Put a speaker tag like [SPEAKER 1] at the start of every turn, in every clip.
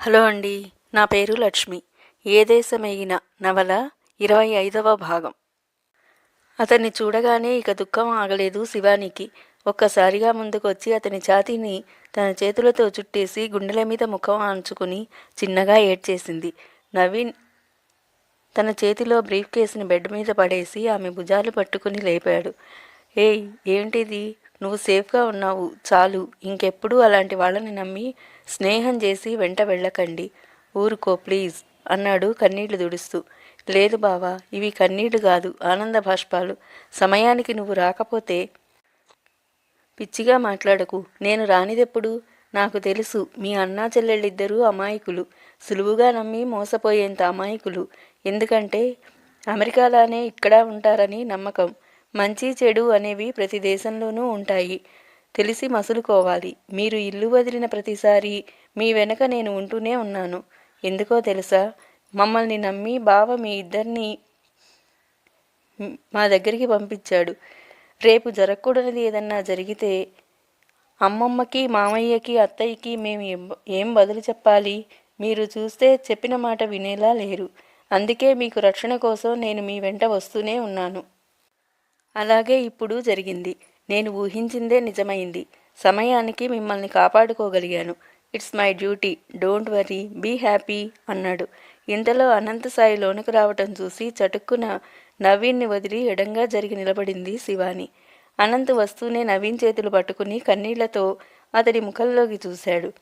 [SPEAKER 1] Hello అండి నా పేరు లక్ష్మి. ఏ దేశమెగిన నవల ఇరవై ఐదవ భాగం. అతన్ని చూడగానే ఇక దుఃఖం ఆగలేదు శివానికి. ఒక్కసారిగా ముందుకొచ్చి అతని ఛాతీని తన చేతులతో చుట్టేసి గుండెల మీద ముఖం ఆంచుకుని చిన్నగా ఏడ్చేసింది. నవీన్ తన చేతిలో బ్రీఫ్ కేసుని బెడ్ మీద పడేసి ఆమె భుజాలు పట్టుకుని లేపాడు. ఏయ్ ఏంటిది? నువ్వు సేఫ్గా ఉన్నావు చాలు. ఇంకెప్పుడు అలాంటి వాళ్ళని నమ్మి స్నేహం చేసి వెంట వెళ్ళకండి. ఊరుకో ప్లీజ్ అన్నాడు కన్నీళ్ళు దుడుస్తూ. లేదు బావా ఇవి కన్నీళ్ళు కాదు ఆనంద బాష్పాలు. సమయానికి నువ్వు రాకపోతే పిచ్చిగా మాట్లాడకు. నేను రానిదెప్పుడు? నాకు తెలుసు మీ అన్నా చెల్లెళ్ళిద్దరూ అమాయకులు. సులువుగా నమ్మి మోసపోయేంత అమాయకులు. ఎందుకంటే అమెరికాలానే ఇక్కడ ఉంటారని నమ్మకం. మంచి చెడు అనేవి ప్రతి దేశంలోనూ ఉంటాయి. తెలిసి మసులుకోవాలి. మీరు ఇల్లు వదిలిన ప్రతిసారి మీ వెనక నేను ఉంటూనే ఉన్నాను. ఎందుకో తెలుసా? మమ్మల్ని నమ్మి బావ మీ ఇద్దరిని మా దగ్గరికి పంపించాడు. రేపు జరగకూడనిది ఏదన్నా జరిగితే అమ్మమ్మకి మామయ్యకి అత్తయ్యకి మేము ఏం- ఏం బదులు చెప్పాలి? మీరు చూస్తే చెప్పిన మాట వినేలా లేరు. అందుకే మీకు రక్షణ కోసం నేను మీ వెంట వస్తూనే ఉన్నాను. అలాగే ఇప్పుడు జరిగింది. నేను ఊహించిందే నిజమైంది. సమయానికి మిమ్మల్ని కాపాడుకోగలిగాను. It's my duty. Don't worry. Be happy అన్నాడు. ఇంతలో అనంత సాయి లోనికి రావటం చూసి చటుక్కున నవీన్ని వదిలి ఎడంగా జరిగి నిలబడింది శివాని. అనంత్ వస్తూనే నవీన్ చేతులు పట్టుకుని కన్నీళ్ళతో అతడి ముఖంలోకి చూశాడు.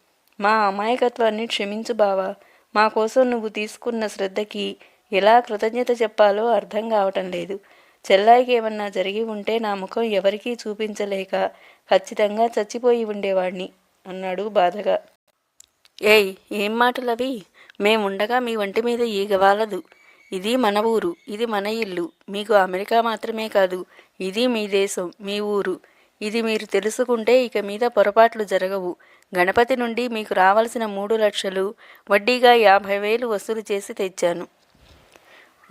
[SPEAKER 1] మా అమాయకత్వాన్ని క్షమించు బావా. మా కోసం నువ్వు తీసుకున్న శ్రద్ధకి ఎలా కృతజ్ఞత చెప్పాలో అర్థం కావటం లేదు. చెల్లాయికి ఏమన్నా జరిగి ఉంటే నా ముఖం ఎవరికీ చూపించలేక ఖచ్చితంగా చచ్చిపోయి ఉండేవాణ్ణి అన్నాడు బాధగా. ఏయ్ ఏం మాటలవి? మేముండగా మీ వంటి మీద ఈగ వాలదు. ఇది మన ఊరు ఇది మన ఇల్లు. మీకు అమెరికా మాత్రమే కాదు ఇది మీ దేశం మీ ఊరు. ఇది మీరు తెలుసుకుంటే ఇక మీద పొరపాట్లు జరగవు. గణపతి నుండి మీకు రావాల్సిన మూడు లక్షలు వడ్డీగా యాభై వేలు వసూలు చేసి తెచ్చాను.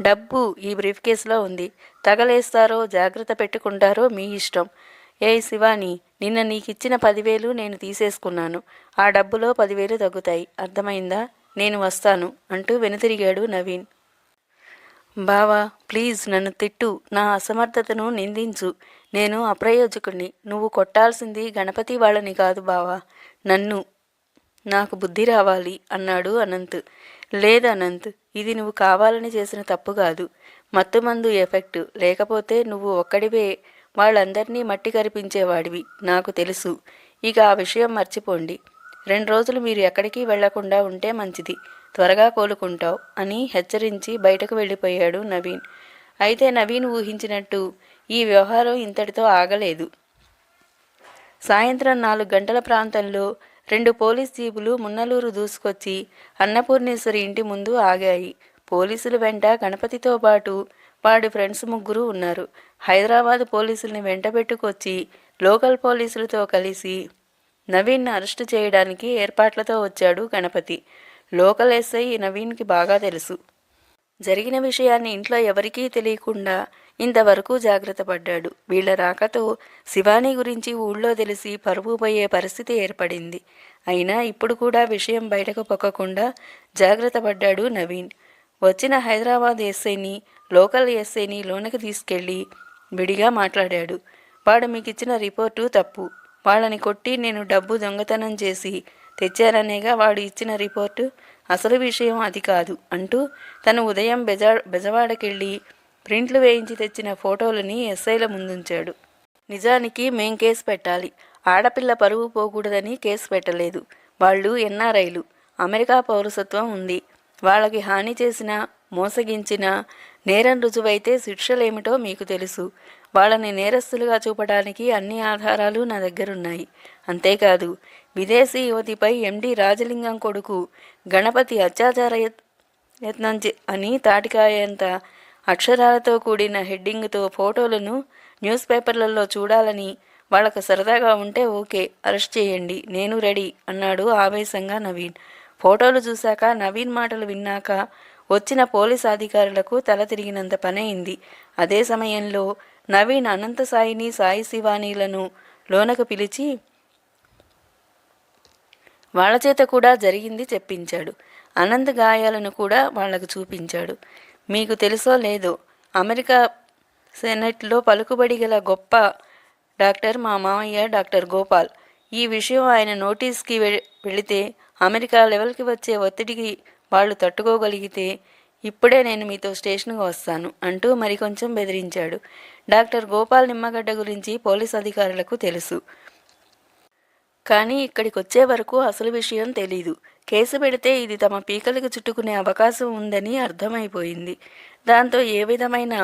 [SPEAKER 1] డబ్బు ఈ బ్రీఫ్ కేసులో ఉంది. తగలేస్తారో జాగ్రత్త పెట్టుకుంటారో మీ ఇష్టం. ఏ శివాని నిన్న నీకిచ్చిన పదివేలు నేను తీసేసుకున్నాను. ఆ డబ్బులో పదివేలు తగ్గుతాయి. అర్థమైందా? నేను వస్తాను అంటూ వెనుతిరిగాడు నవీన్. బావా ప్లీజ్ నన్ను తిట్టు. నా అసమర్థతను నిందించు. నేను అప్రయోజకుణ్ణి. నువ్వు కొట్టాల్సింది గణపతి వాళ్ళని కాదు బావా. నన్ను నాకు బుద్ధి రావాలి అన్నాడు అనంత్. లేదు అనంత్ ఇది నువ్వు కావాలని చేసిన తప్పు కాదు. మత్తుమందు ఎఫెక్ట్. లేకపోతే నువ్వు ఒక్కడివే. వాళ్ళందరినీ మట్టి కరిపించేవాడివి నాకు తెలుసు. ఇక ఆ విషయం మర్చిపోండి. రెండు రోజులు మీరు ఎక్కడికి వెళ్ళకుండా ఉంటే మంచిది. త్వరగా కోలుకుంటావు అని హెచ్చరించి బయటకు వెళ్ళిపోయాడు నవీన్. అయితే నవీన్ ఊహించినట్టు ఈ వ్యవహారం ఇంతటితో ఆగలేదు. సాయంత్రం నాలుగు గంటల ప్రాంతంలో రెండు పోలీస్ జీపులు మున్నలూరు దూసుకొచ్చి అన్నపూర్ణేశ్వరి ఇంటి ముందు ఆగాయి. పోలీసుల వెంట గణపతితో పాటు వాడి ఫ్రెండ్స్ ముగ్గురు ఉన్నారు. హైదరాబాద్ పోలీసుల్ని వెంటబెట్టుకొచ్చి లోకల్ పోలీసులతో కలిసి నవీన్ను అరెస్టు చేయడానికి ఏర్పాట్లతో వచ్చాడు గణపతి. లోకల్ ఎస్ఐ నవీన్కి బాగా తెలుసు. జరిగిన విషయాన్ని ఇంట్లో ఎవరికీ తెలియకుండా ఇంతవరకు జాగ్రత్త పడ్డాడు. వీళ్ళ రాకతో శివాని గురించి ఊళ్ళో తెలిసి పరువు పోయే పరిస్థితి ఏర్పడింది. అయినా ఇప్పుడు కూడా విషయం బయటకు పొక్కకుండా జాగ్రత్త పడ్డాడు నవీన్. వచ్చిన హైదరాబాద్ ఎస్ఐని లోకల్ ఎస్ఐని లోనకి తీసుకెళ్ళి విడిగా మాట్లాడాడు. వాడు మీకు ఇచ్చిన రిపోర్టు తప్పు. వాళ్ళని కొట్టి నేను డబ్బు దొంగతనం చేసి తెచ్చారనేగా వాడు ఇచ్చిన రిపోర్టు? అసలు విషయం అది కాదు అంటూ తను ఉదయం బెజా బెజవాడకెళ్ళి ప్రింట్లు వేయించి తెచ్చిన ఫోటోలని ఎస్ఐల ముందుంచాడు. నిజానికి మేం కేసు పెట్టాలి. ఆడపిల్ల పరువు పోకూడదని కేసు పెట్టలేదు. వాళ్ళు ఎన్ఆర్ఐలు అమెరికా పౌరసత్వం ఉంది. వాళ్ళకి హాని చేసినా మోసగించినా నేరం రుజువైతే శిక్షలేమిటో మీకు తెలుసు. వాళ్ళని నేరస్తులుగా చూపడానికి అన్ని ఆధారాలు నా దగ్గరున్నాయి. అంతేకాదు విదేశీ యువతిపై ఎండి రాజలింగం కొడుకు గణపతి అత్యాచార యత్నం చే- అని తాటికాయంత అక్షరాలతో కూడిన హెడ్డింగ్తో ఫోటోలను న్యూస్ పేపర్లలో చూడాలని వాళ్ళకు సరదాగా ఉంటే ఓకే అరెస్ట్ చేయండి నేను రెడీ అన్నాడు ఆవేశంగా నవీన్. ఫోటోలు చూశాక నవీన్ మాటలు విన్నాక వచ్చిన పోలీస్ అధికారులకు తల తిరిగినంత పనైంది. అదే సమయంలో నవీన్ అనంత సాయిని సాయి శివానీలను లోనకు పిలిచి వాళ్ళ చేత కూడా జరిగింది చెప్పించాడు. అనంత గాయాలను కూడా వాళ్ళకు చూపించాడు. మీకు తెలుసో లేదో అమెరికా సెనెట్లో పలుకుబడి గల గొప్ప డాక్టర్ మా మామయ్య డాక్టర్ గోపాల్. ఈ విషయం ఆయన నోటీస్కి వె- వెళితే అమెరికా లెవెల్కి వచ్చే ఒత్తిడికి వాళ్ళు తట్టుకోగలిగితే ఇప్పుడే నేను మీతో స్టేషన్కి వస్తాను అంటూ మరికొంచెం బెదిరించాడు. డాక్టర్ గోపాల్ నిమ్మగడ్డ గురించి పోలీస్ అధికారులకు తెలుసు. కానీ ఇక్కడికి వచ్చే వరకు అసలు విషయం తెలీదు. కేసు పెడితే ఇది తమ పీకలకు చుట్టుకునే అవకాశం ఉందని అర్థమైపోయింది. దాంతో ఏ విధమైన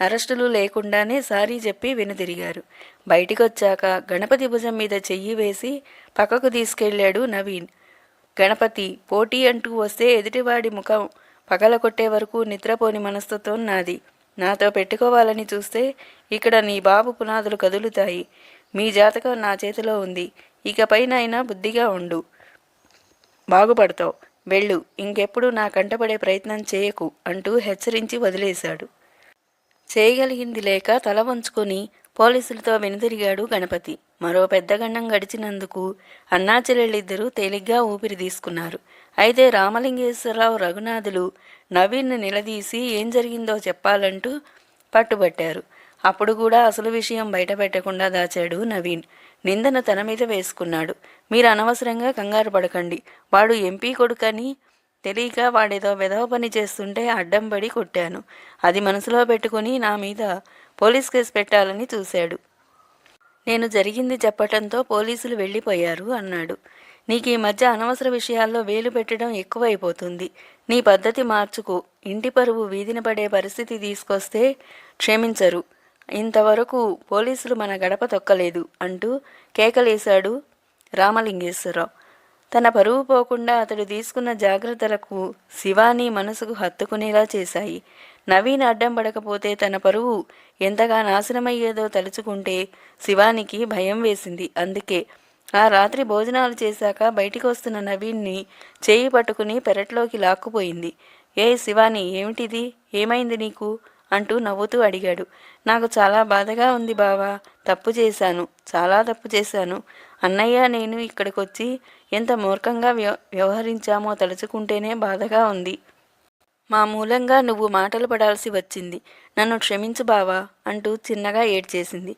[SPEAKER 1] అరెస్టులు లేకుండానే సారీ చెప్పి వెనుదిరిగారు. బయటికి వచ్చాక గణపతి భుజం మీద చెయ్యి వేసి పక్కకు తీసుకెళ్ళాడు నవీన్. గణపతి పోటీ అంటూ వస్తే ఎదుటివాడి ముఖం పగలకొట్టే వరకు నిద్రపోని మనస్తత్వం నాది. నాతో పెట్టుకోవాలని చూస్తే ఇక్కడ నీ బాబు పునాదులు కదులుతాయి. మీ జాతకం నా చేతిలో ఉంది. ఇకపైనైనా బుద్ధిగా ఉండు. బాగుపడతావు. వెళ్ళు. ఇంకెప్పుడు నా కంటపడే ప్రయత్నం చేయకు అంటూ హెచ్చరించి వదిలేశాడు. చేయగలిగింది లేక తల వంచుకొని పోలీసులతో వెనుదిరిగాడు గణపతి. మరో పెద్ద గండం గడిచినందుకు అన్నా చెల్లెళ్ళిద్దరూ తేలిగ్గా ఊపిరి తీసుకున్నారు. అయితే రామలింగేశ్వరరావు రఘునాథులు నవీన్ను నిలదీసి ఏం జరిగిందో చెప్పాలంటూ పట్టుబట్టారు. అప్పుడు కూడా అసలు విషయం బయటపెట్టకుండా దాచాడు నవీన్. నిందను తన మీద వేసుకున్నాడు. మీరు అనవసరంగా కంగారు పడకండి. వాడు ఎంపీ కొడుకని తెలియక వాడేదో వెధవ పని చేస్తుంటే అడ్డం పడి కొట్టాను. అది మనసులో పెట్టుకుని నా మీద పోలీస్ కేసు పెట్టాలని చూశాడు. నేను జరిగింది చెప్పటంతో పోలీసులు వెళ్ళిపోయారు అన్నాడు. నీకు ఈ మధ్య అనవసర విషయాల్లో వేలు పెట్టడం ఎక్కువైపోతుంది. నీ పద్ధతి మార్చుకు. ఇంటి పరువు వీధిన పడే పరిస్థితి తీసుకొస్తే క్షమించరు. ఇంతవరకు పోలీసులు మన గడప తొక్కలేదు అంటూ కేకలేశాడు రామలింగేశ్వరరావు. తన పరువు పోకుండా అతడు తీసుకున్న జాగ్రత్తలకు శివాని మనసుకు హత్తుకునేలా చేశాయి. నవీన్ అడ్డం పడకపోతే తన పరువు ఎంతగా నాశనమయ్యేదో తలుచుకుంటే శివానికి భయం వేసింది. అందుకే ఆ రాత్రి భోజనాలు చేశాక బయటికి వస్తున్న నవీన్ని చేయి పట్టుకుని పెరట్లోకి లాక్కుపోయింది. ఏ శివాని ఏమిటిది? ఏమైంది నీకు? అంటూ నవ్వుతూ అడిగాడు. నాకు చాలా బాధగా ఉంది బావా. తప్పు చేశాను. చాలా తప్పు చేశాను. అన్నయ్య నేను ఇక్కడికి వచ్చి ఎంత మూర్ఖంగా వ్యవ వ్యవహరించామో తలుచుకుంటేనే బాధగా ఉంది. మా మూలంగా నువ్వు మాటలు పడాల్సి వచ్చింది. నన్ను క్షమించు బావా అంటూ చిన్నగా ఏడ్చేసింది.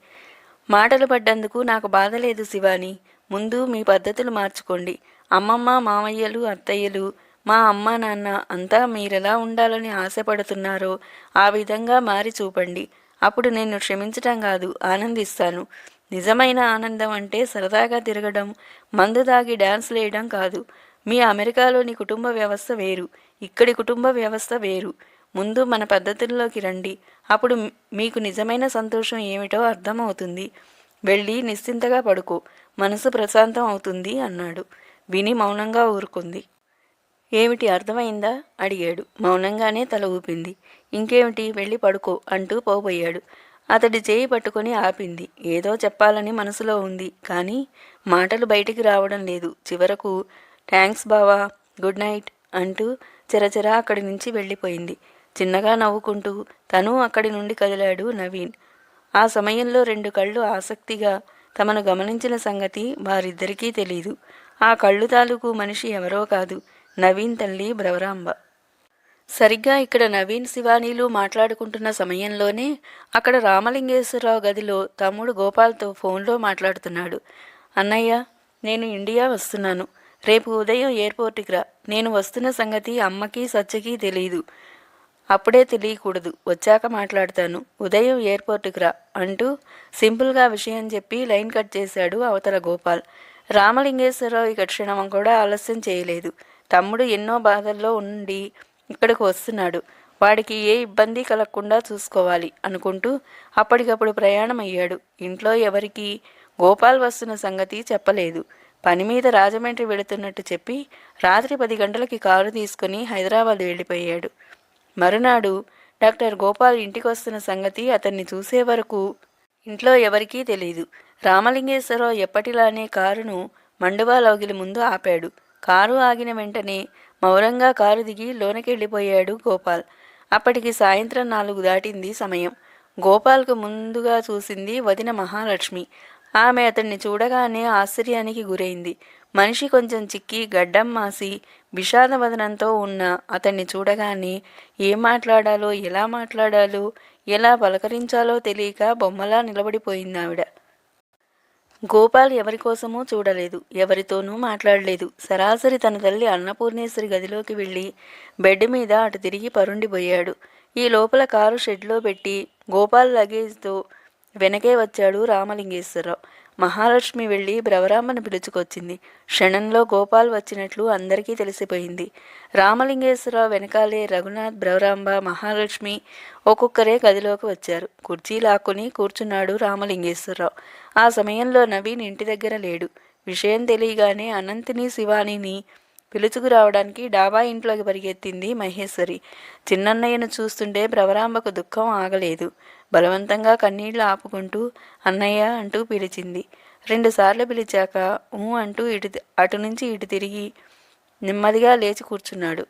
[SPEAKER 1] మాటలు పడ్డందుకు నాకు బాధ లేదు శివాని. ముందు మీ పద్ధతులు మార్చుకోండి. అమ్మమ్మ మామయ్యలు అత్తయ్యలు మా అమ్మ నాన్న అంతా మీరెలా ఉండాలని ఆశపడుతున్నారో? ఆ విధంగా మారి చూపండి. అప్పుడు నేను క్షమించటం కాదు ఆనందిస్తాను. నిజమైన ఆనందం అంటే సరదాగా తిరగడం మందు తాగి డ్యాన్స్ వేయడం కాదు. మీ అమెరికాలోని కుటుంబ వ్యవస్థ వేరు. ఇక్కడి కుటుంబ వ్యవస్థ వేరు. ముందు మన పద్ధతుల్లోకి రండి. అప్పుడు మీకు నిజమైన సంతోషం ఏమిటో అర్థమవుతుంది. వెళ్ళి నిశ్చింతగా పడుకో. మనసు ప్రశాంతం అవుతుంది అన్నాడు. విని మౌనంగా ఊరుకుంది. ఏమిటి అర్థమైందా? అడిగాడు. మౌనంగానే తల ఊపింది. ఇంకేమిటి? వెళ్ళి పడుకో అంటూ పోబోయాడు. అతడి చేయి పట్టుకొని ఆపింది. ఏదో చెప్పాలని మనసులో ఉంది. కానీ మాటలు బయటికి రావడం లేదు. చివరకు థ్యాంక్స్ బావా గుడ్ నైట్ అంటూ చిరచిరా అక్కడి నుంచి వెళ్ళిపోయింది. చిన్నగా నవ్వుకుంటూ తను అక్కడి నుండి కదిలాడు నవీన్. ఆ సమయంలో రెండు కళ్ళు ఆసక్తిగా తమను గమనించిన సంగతి వారిద్దరికీ తెలీదు. ఆ కళ్ళు తాలూకు మనిషి ఎవరో కాదు. నవీన్ తల్లి భ్రవరాంబ. సరిగ్గా ఇక్కడ నవీన్ శివానీలు మాట్లాడుకుంటున్న సమయంలోనే అక్కడ రామలింగేశ్వరరావు గదిలో తమ్ముడు గోపాల్తో ఫోన్లో మాట్లాడుతున్నాడు. అన్నయ్య నేను ఇండియా వస్తున్నాను. రేపు ఉదయం ఎయిర్పోర్ట్కి రా. నేను వస్తున్న సంగతి అమ్మకి సత్యకి తెలియదు అప్పుడే తెలియకూడదు. వచ్చాక మాట్లాడతాను. ఉదయం ఎయిర్పోర్ట్కి రా అంటూ సింపుల్గా విషయం చెప్పి లైన్ కట్ చేశాడు అవతల గోపాల్. రామలింగేశ్వరరావు ఇక క్షణం కూడా ఆలస్యం చేయలేదు. తమ్ముడు ఎన్నో బాధల్లో ఉండి ఇక్కడికి వస్తున్నాడు. వాడికి ఏ ఇబ్బంది కలగకుండా చూసుకోవాలి అనుకుంటూ అప్పటికప్పుడు ప్రయాణం అయ్యాడు ఇంట్లో ఎవరికి గోపాల్ వస్తున్న సంగతి చెప్పలేదు. పని మీద రాజమండ్రి వెళుతున్నట్టు చెప్పి రాత్రి పది గంటలకి కారు తీసుకుని హైదరాబాద్ వెళ్ళిపోయాడు. మరునాడు డాక్టర్ గోపాల్ ఇంటికి వస్తున్న సంగతి అతన్ని చూసే వరకు ఇంట్లో ఎవరికీ తెలియదు రామలింగేశ్వరరావు ఎప్పటిలానే కారును మండువాలోగిలి ముందు ఆపాడు. కారు ఆగిన వెంటనే మౌనంగా కారు దిగి లోనకెళ్ళిపోయాడు గోపాల్. అప్పటికి సాయంత్రం నాలుగు దాటింది సమయం. గోపాల్కు ముందుగా చూసింది వదిన మహాలక్ష్మి. ఆమె అతన్ని చూడగానే ఆశ్చర్యానికి గురైంది. మనిషి కొంచెం చిక్కి గడ్డం మాసి విషాదవదనంతో ఉన్న అతన్ని చూడగానే ఏం మాట్లాడాలో ఎలా మాట్లాడాలో ఎలా పలకరించాలో తెలియక బొమ్మలా నిలబడిపోయింది ఆవిడ గోపాల్ ఎవరికోసమూ చూడలేదు ఎవరితోనూ మాట్లాడలేదు. సరాసరి తన తల్లి అన్నపూర్ణేశ్వరి గదిలోకి వెళ్ళి బెడ్ మీద అటు తిరిగి పరుండిపోయాడు. ఈ లోపల కారు షెడ్లో పెట్టి గోపాల్ లగేజ్తో వెనకే వచ్చాడు రామలింగేశ్వరరావు. మహాలక్ష్మి వెళ్ళి బ్రవరామను పిలుచుకొచ్చింది. క్షణంలో గోపాల్ వచ్చినట్లు అందరికీ తెలిసిపోయింది. రామలింగేశ్వరరావు వెనకాలే రఘునాథ్ బ్రవరాంబ మహాలక్ష్మి ఒక్కొక్కరే గదిలోకి వచ్చారు. కుర్చీ లాక్కుని కూర్చున్నాడు రామలింగేశ్వరరావు. ఆ సమయంలో నవీన్ ఇంటి దగ్గర లేడు. విషయం తెలియగానే అనంతిని శివానిని పిలుచుకురావడానికి డాబా ఇంట్లోకి పరిగెత్తింది మహేశ్వరి. చిన్నన్నయ్యను చూస్తుంటే భ్రవరాంబకు దుఃఖం ఆగలేదు. బలవంతంగా కన్నీళ్ళు ఆపుకుంటూ అన్నయ్య అంటూ పిలిచింది. రెండుసార్లు పిలిచాక ఊ అంటూ ఇటు అటు నుంచి ఇటు తిరిగి నెమ్మదిగా లేచి కూర్చున్నాడు.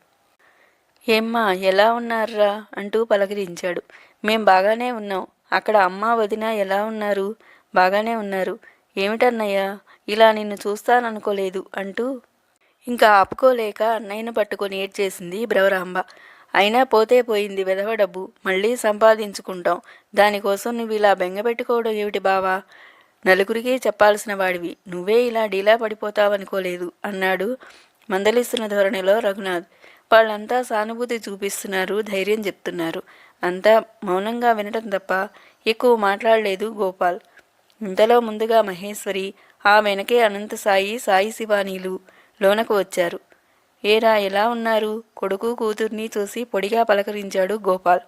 [SPEAKER 1] ఏమ్మా ఎలా ఉన్నారా అంటూ పలకరించాడు. మేం బాగానే ఉన్నాం. అక్కడ అమ్మ వదిన ఎలా ఉన్నారు? బాగానే ఉన్నారు. ఏమిటన్నయ్యా? ఇలా నిన్ను చూస్తాననుకోలేదు అంటూ ఇంకా ఆపుకోలేక అన్నయ్యను పట్టుకొని ఏడ్చేసింది భ్రవరాంబ. అయినా పోతే పోయింది విధవ డబ్బు. మళ్ళీ సంపాదించుకుంటాం. దానికోసం నువ్వు ఇలా బెంగపెట్టుకోవడం ఏమిటి బావా? నలుగురికి చెప్పాల్సిన వాడివి. నువ్వే ఇలా డీలా పడిపోతావనుకోలేదు అన్నాడు మందలిస్తున్న ధోరణిలో రఘునాథ్. వాళ్ళంతా సానుభూతి చూపిస్తున్నారు ధైర్యం చెప్తున్నారు. అంతా మౌనంగా వినటం తప్ప ఎక్కువ మాట్లాడలేదు గోపాల్. ఇంతలో ముందుగా మహేశ్వరి ఆ వెనకే అనంత సాయి సాయి శివానీలు. లోనకు వచ్చారు. ఏరా ఎలా ఉన్నారు? కొడుకు కూతుర్ని చూసి పొడిగా పలకరించాడు గోపాల్.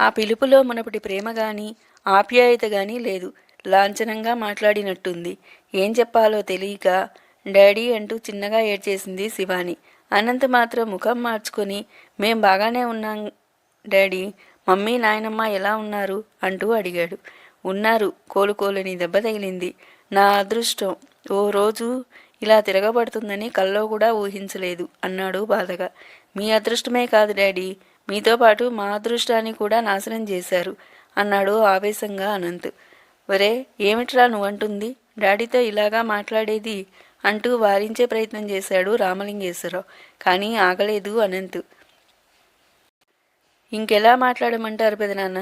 [SPEAKER 1] ఆ పిలుపులో మునపటి ప్రేమ గాని ఆప్యాయత గాని లేదు. లాంఛనంగా మాట్లాడినట్టుంది. ఏం చెప్పాలో తెలియక డాడీ అంటూ చిన్నగా ఏడ్చేసింది శివాని. అనంత మాత్రం ముఖం మార్చుకొని మేం బాగానే ఉన్నాం డాడీ. మమ్మీ నాయనమ్మ ఎలా ఉన్నారు? అంటూ అడిగాడు. ఉన్నారు కోలుకోలేని దెబ్బ తగిలింది. నా అదృష్టం. ఓ రోజు ఇలా తిరగబడుతుందని కల్లో కూడా ఊహించలేదు అన్నాడు బాధగా. మీ అదృష్టమే కాదు డాడీ మీతో పాటు మా అదృష్టాన్ని కూడా నాశనం చేశారు అన్నాడు ఆవేశంగా అనంత్. ఒరే ఏమిట్రా నువ్వంటుంది? డాడీతో ఇలాగా మాట్లాడేది అంటూ వారించే ప్రయత్నం చేశాడు రామలింగేశ్వరరావు కానీ ఆగలేదు అనంత్. ఇంకెలా మాట్లాడమంటారు పెదనాన్న?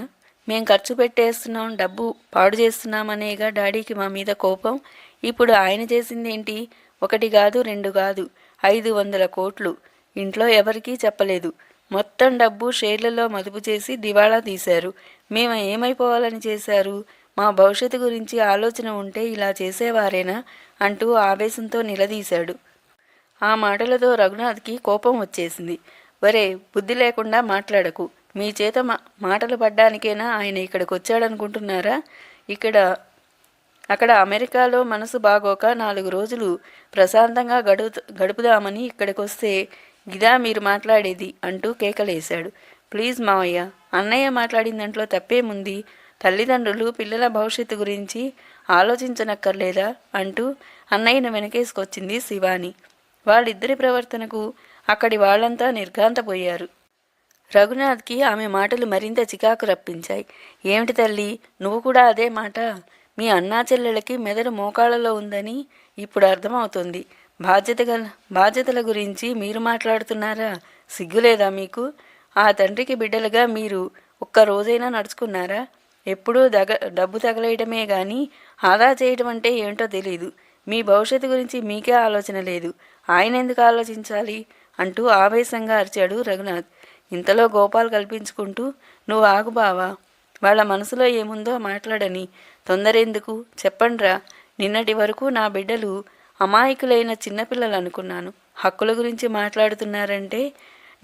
[SPEAKER 1] మేం ఖర్చు పెట్టేస్తున్నాం డబ్బు పాడు చేస్తున్నామనేగా డాడీకి మా మీద కోపం? ఇప్పుడు ఆయన చేసిందేంటి? ఒకటి కాదు రెండు కాదు ఐదు వందల కోట్లు. ఇంట్లో ఎవరికీ చెప్పలేదు. మొత్తం డబ్బు షేర్లలో మదుపు చేసి దివాళా తీశారు. మేము ఏమైపోవాలని చేశారు? మా భవిష్యత్తు గురించి ఆలోచన ఉంటే ఇలా చేసేవారేనా? అంటూ ఆవేశంతో నిలదీశాడు. ఆ మాటలతో రఘునాథ్కి కోపం వచ్చేసింది. వరే బుద్ధి లేకుండా మాట్లాడకు. మీ చేత మా మాటలు పడ్డానికైనా ఆయన ఇక్కడికి వచ్చాడనుకుంటున్నారా ఇక్కడ అక్కడ అమెరికాలో మనసు బాగోక నాలుగు రోజులు ప్రశాంతంగా గడు గడుపుదామని ఇక్కడికి వస్తే మీరు మాట్లాడేది అంటూ కేకలేశాడు. ప్లీజ్ మావయ్య అన్నయ్య మాట్లాడిన దాంట్లో తప్పేముంది? తల్లిదండ్రులు పిల్లల భవిష్యత్తు గురించి ఆలోచించనక్కర్లేదా అంటూ అన్నయ్యను వెనకేసుకొచ్చింది శివాని. వాళ్ళిద్దరి ప్రవర్తనకు అక్కడి వాళ్ళంతా నిర్ఘాంతపోయారు. రఘునాథ్కి ఆమె మాటలు మరింత చికాకు రప్పించాయి. ఏమిటి తల్లి నువ్వు కూడా అదే మాట? మీ అన్నా చెల్లెలకి మెదడు మోకాళ్ళలో ఉందని ఇప్పుడు అర్థమవుతుంది. బాధ్యత బాధ్యతల గురించి మీరు మాట్లాడుతున్నారా? సిగ్గులేదా మీకు? ఆ తండ్రికి బిడ్డలుగా మీరు ఒక్క రోజైనా నడుచుకున్నారా? ఎప్పుడూ దగ డబ్బు తగలేయటమే కానీ ఆదా చేయటం అంటే ఏంటో తెలియదు మీ భవిష్యత్తు గురించి మీకే ఆలోచన లేదు. ఆయన ఎందుకు ఆలోచించాలి? అంటూ ఆవేశంగా అరిచాడు రఘునాథ్. ఇంతలో గోపాల్ కల్పించుకుంటూ నువ్వు ఆగు బావా వాళ్ళ మనసులో ఏముందో మాట్లాడని తొందరెందుకు చెప్పండ్రా. నిన్నటి వరకు నా బిడ్డలు అమాయకులైన చిన్నపిల్లలు అనుకున్నాను. హక్కుల గురించి మాట్లాడుతున్నారంటే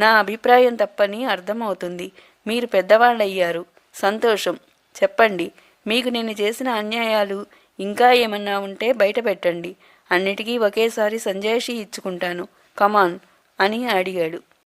[SPEAKER 1] నా అభిప్రాయం తప్పని అర్థమవుతుంది. మీరు పెద్దవాళ్ళయ్యారు. సంతోషం. చెప్పండి. మీకు నేను చేసిన అన్యాయాలు ఇంకా ఏమన్నా ఉంటే బయట పెట్టండి. అన్నిటికీ ఒకేసారి సంజాయిషి ఇచ్చుకుంటాను. కమాన్ అని అడిగాడు.